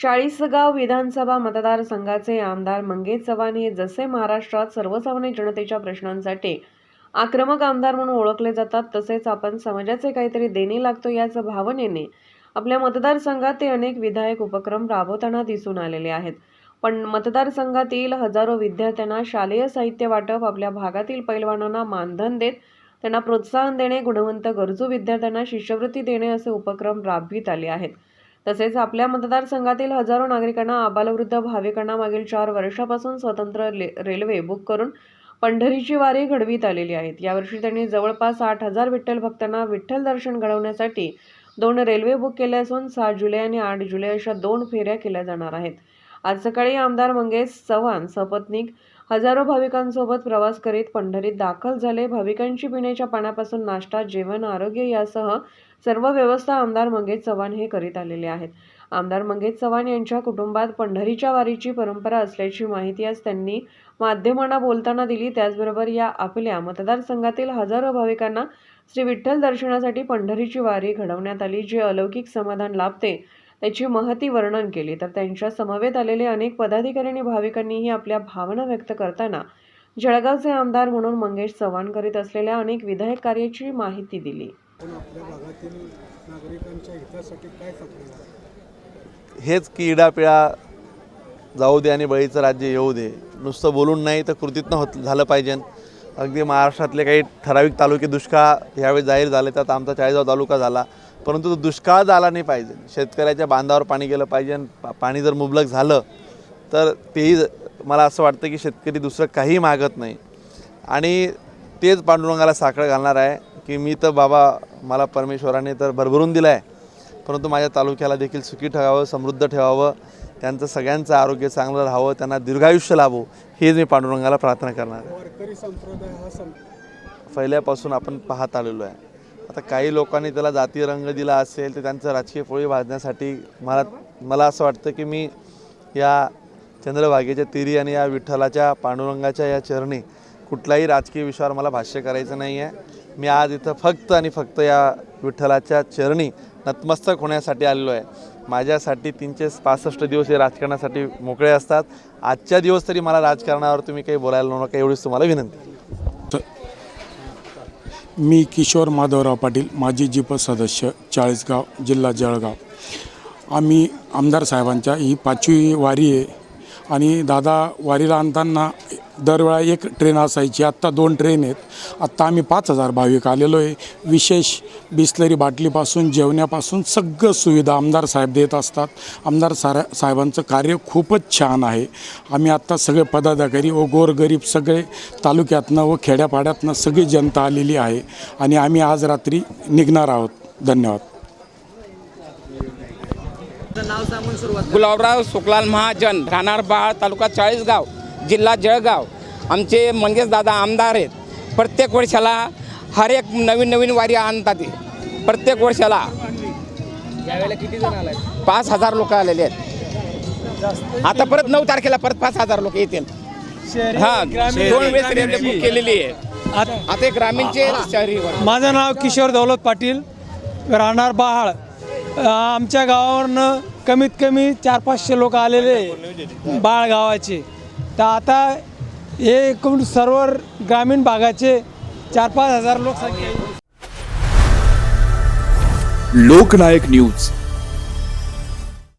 चाळीसगाव विधानसभा मतदारसंघाचे आमदार मंगेश चव्हाण हे जसे महाराष्ट्रात सर्वसामान्य जनतेच्या प्रश्नांसाठी आक्रमक आमदार म्हणून ओळखले जातात तसेच आपण समाजाचे काहीतरी देणे लागतो याच भावनेने आपल्या मतदारसंघात ते अनेक विधायक उपक्रम राबवताना दिसून आलेले आहेत. पण मतदारसंघातील हजारो विद्यार्थ्यांना शालेय साहित्य वाटप आपल्या भागातील पैलवानांना मानधन देत त्यांना प्रोत्साहन देणे गुणवंत गरजू विद्यार्थ्यांना शिष्यवृत्ती देणे असे उपक्रम राबवित आले आहेत. तसेच आपल्या मतदारसंघातील हजारो नागरिकांना आबालवृद्ध भाविकांना मागील चार वर्षापासून स्वतंत्र रेल्वे बुक करून पंढरीची वारी घडवीत आलेली आहेत. यावर्षी त्यांनी जवळपास आठ हजार विठ्ठल भक्तांना विठ्ठल दर्शन घडवण्यासाठी दोन रेल्वे बुक केले असून सात जुलै आणि आठ जुलै अशा दोन फेऱ्या केल्या जाणार आहेत. आज सकाळी आमदार मंगेश चव्हाण सपत्नीक हजारो भाविकांसोबत प्रवास करीत पंढरीत दाखल झाले. भाविकांची पिण्याच्या पाण्यापासून नाश्ता जेवण आरोग्य यासह सर्व व्यवस्था आमदार मंगेश चव्हाण हे करीत आलेले आहेत. आमदार मंगेश चव्हाण यांच्या कुटुंबात पंढरीच्या वारीची परंपरा असल्याची माहिती आज त्यांनी माध्यमांना बोलताना दिली. त्याचबरोबर या आपल्या मतदारसंघातील हजारो भाविकांना श्री विठ्ठल दर्शनासाठी पंढरीची वारी घडवण्यात आली जे अलौकिक समाधान लाभते. त्याची महती वर्णन केली. तर त्यांच्या समवेत आलेले अनेक पदाधिकारी आणि भाविकांनीही आपल्या भावना व्यक्त करताना जळगावचे आमदार म्हणून मंगेश चव्हाण करीत असलेल्या अनेक विधायक कार्याची माहिती दिली. पण आपल्या भागातील नागरिकांच्या हितासाठी काय करणार हेच की जाऊ दे आणि बळीचं राज्य येऊ दे. नुसतं बोलून नाही तर कृतीतनं होत झालं पाहिजे. अगदी महाराष्ट्रातले काही ठराविक तालुके दुष्काळ यावेळी जाहीर झाले त्यात आमचा चाळीसगाव तालुका झाला. परंतु तो दुष्काळ झाला नाही पाहिजे. शेतकऱ्याच्या बांधावर पाणी गेलं पाहिजे पाणी जर मुबलक झालं तर तेही मला असं वाटतं की शेतकरी दुसरं काही मागत नाही. आणि तेच पांडुरंगाला साखळ घालणार आहे की मी तर बाबा मला परमेश्वराने तर भरभरून दिलं आहे परंतु माझ्या तालुक्याला देखील सुखी ठेवावं समृद्ध ठेवावं. त्यांचं सगळ्यांचं आरोग्य चांगलं राहावं त्यांना दीर्घायुष्य लाभो हेच मी पांडुरंगाला प्रार्थना करणार आहे. वारकरी संप्रदाय हा सं पहिल्यापासून आपण पाहत आलेलो आहे. आता काही लोकांनी त्याला जातीय रंग दिला असेल तर त्यांचं राजकीय पोळी भाजण्यासाठी मला मला असं वाटतं की मी या चंद्रभागेच्या तिरी आणि या विठ्ठलाच्या पांडुरंगाच्या या चरणी कुठल्याही राजकीय विषयावर मला भाष्य करायचं नाही आहे मी आज इथं फक्त आणि फक्त या विठ्ठलाच्या चरणी नतमस्तक होण्यासाठी आलेलो आहे. माझ्यासाठी तीनशे पासष्ट दिवस हे राजकारणासाठी मोकळे असतात. आजच्या दिवस तरी मला राजकारणावर तुम्ही काही बोलायला नको नका एवढीच तुम्हाला विनंती. मी किशोर माधवराव पाटील माजी जिप सदस्य चाळीसगाव जिल्हा जळगाव. आम्ही आमदार साहेबांच्या ही पाचवी वारी आहे आणि दादा वारीला आणताना दरवेळा एक ट्रेन असायची आत्ता दोन ट्रेन आहेत. आत्ता आम्ही पाच हजार भाविक आलेलो आहे. विशेष बिस्लरी बाटलीपासून जेवण्यापासून सगळं सुविधा आमदार साहेब देत असतात. आमदार सारा साहेबांचं कार्य खूपच छान आहे. आम्ही आत्ता सगळे पदाधिकारी व गोरगरीब सगळे तालुक्यातनं व खेड्यापाड्यातनं सगळी जनता आलेली आहे आणि आम्ही आज रात्री निघणार आहोत. धन्यवाद. गुलाबराव सुखलाल महाजन राहणार बाळ तालुका चाळीसगाव. जिल्हा जळगाव. आमचे मंगेश दादा आमदार आहेत. प्रत्येक वर्षाला हर एक नवीन नवीन वारी आणतात ते. प्रत्येक वर्षाला. पाच हजार लोक आलेले आहेत. आता परत नऊ तारखेला परत पाच हजार लोक येतील. हा दोन वेळेस रेल्वे बुक केलेली आहे. आता एक ग्रामीणचे शहरी. माझं नाव किशोर दौलत पाटील. राहणार बहाळ. आमच्या गावावरनं कमीत कमी चार पाचशे लोक आलेले बाळ गावाचे. तर आता हे एकूण सर्व ग्रामीण भागाचे चार पाच हजार लोकसंख्या लोकनायक न्यूज.